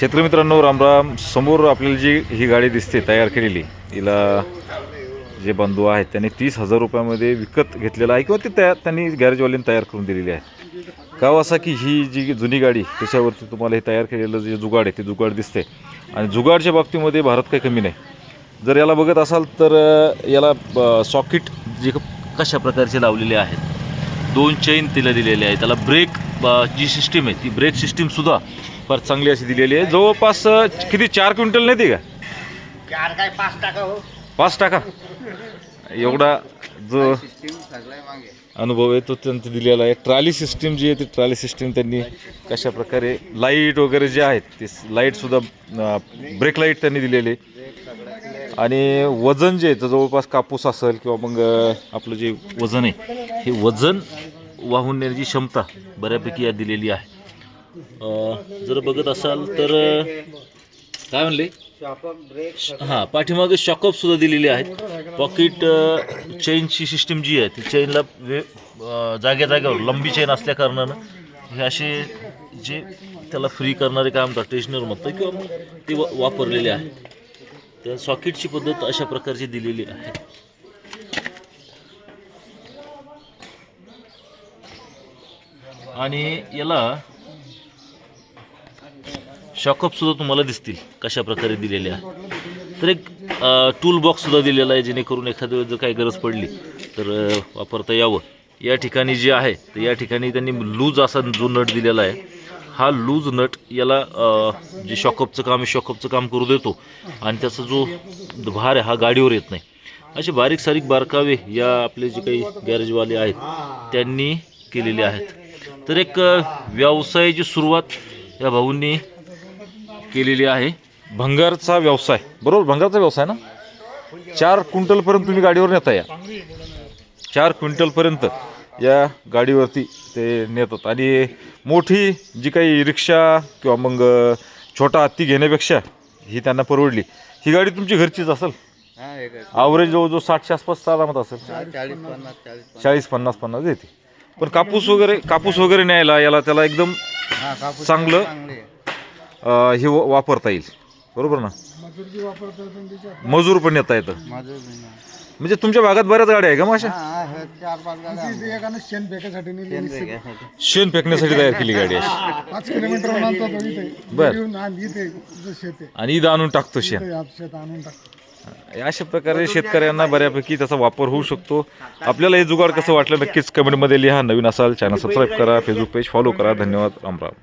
शेतकरी मित्रांनो रामराम समोर आपल्याला जी ही गाडी दिसते तयार केलेली हिला जे बंधू आहेत त्यांनी तीस हजार रुपयामध्ये विकत घेतलेलं आहे किंवा ते तयार त्यांनी गॅरेजवाल्यांनी तयार करून दिलेली आहे. गाव हो असा की ही जी जुनी गाडी त्याच्यावरती तुम्हाला हे तयार केलेलं जे जुगाड आहे ते जुगाड दिसते आणि जुगाडच्या बाबतीमध्ये भारत काही कमी नाही. जर याला बघत असाल तर याला सॉकेट जे कशा प्रकारचे लावलेले आहेत दोन चेन तिला दिलेले आहे त्याला ब्रेक जी सिस्टीम आहे ती ब्रेक सिस्टीमसुद्धा फार चांगली अशी दिलेली आहे. जवळपास किती चार क्विंटल नाही ती का? चार काय पाच टाका हो. पाच टाका. एवढा जो अनुभव आहे तो त्यांचा दिलेला आहे. ट्राली सिस्टीम जी आहे ती ट्राली सिस्टीम त्यांनी कशा प्रकारे लाइट वगैरे जे आहेत ते लाईटसुद्धा ब्रेक लाइट त्यांनी दिलेले आणि वजन जे आहे तर जवळपास कापूस असेल किंवा मग आपलं जे वजन आहे हे वजन वाहून नेण्याची क्षमता बऱ्यापैकी या दिलेली आहे. जर बघत असाल तर काय म्हणले? हां पाठीमागे शॉकअपसुद्धा दिलेले आहेत. पॉकेट चेनची सिस्टीम जी आहे ती चेनला वे जाग्या जाग्यावर लंबी चेन असल्या कारणानं हे असे जे त्याला फ्री करणारे काय म्हणतात टेशनर म्हणतात किंवा ते वापरलेले आहेत. त्या सॉकेटची पद्धत अशा प्रकारची दिलेली आहे. आणि याला शॉकअप सुद्धा तुम्हाला दिसतील कशा प्रकारे दिलेले आहे तर एक टूल बॉक्स सुद्धा दिलेला आहे जेणेकरून एखाद्या वेळेस जर काही गरज पडली तर वापरता यावं. या ठिकाणी जे आहे तर या ठिकाणी त्यांनी लूज असा जो नट दिलेला आहे हा लूज नट याला जे शॉकअपचं काम आहे शॉकअपचं काम करू देतो. आणि त्याचा जो भार आहे हा गाडीवर येत नाही. असे बारीक सारीक बारकावे या आपले जे काही गॅरेजवाले आहेत त्यांनी केलेले आहेत. तर एक व्यवसायाची सुरुवात या भाऊंनी केलेली आहे. भंगारचा व्यवसाय बरोबर? भंगारचा व्यवसाय ना? चार क्विंटलपर्यंत तुम्ही गाडीवर नेता या. चार क्विंटलपर्यंत या गाडीवरती ते नेतात. आणि मोठी जी काही रिक्षा किंवा मग छोटा हत्ती घेण्यापेक्षा ही त्यांना परवडली. ही गाडी तुमची घरचीच असेल? हा ॲव्हरेज जवळजवळ साठशे आसपास आरामात असेल. चाळीस पन्नास चाळीस चाळीस पन्नास पन्नास येते पण कापूस वगैरे कापूस वगैरे न्यायला याला त्याला एकदम हा कापूस चांगलं चांगले अ, हे व- वापरता येईल. बरोबर ना? मजूर पण येता येतं. मजूर म्हणजे तुमच्या भागात बऱ्याच गाड्या आहे का मग अशा हा हे चार पाच गाड्या एकानं शेण नेली शेण फेकण्यासाठी तयार केली गाडी अशी. पाच किलोमीटर आणतो तो इथे. बर. येऊन आणि इथे तुझं शेत आहे. आणि इथं आणून टाकतो शेण. आप शेत आणून टाकतो. अशा प्रकारे शेतकऱ्यांना बऱ्यापैकी त्याचा वापर होऊ शकतो. आपल्याला हे जुगाड कसं वाटलं नक्कीच कमेंटमध्ये लिहा. नवीन असाल चॅनल सबस्क्राईब करा फेसबुक पेज फॉलो करा. धन्यवाद. राम राम.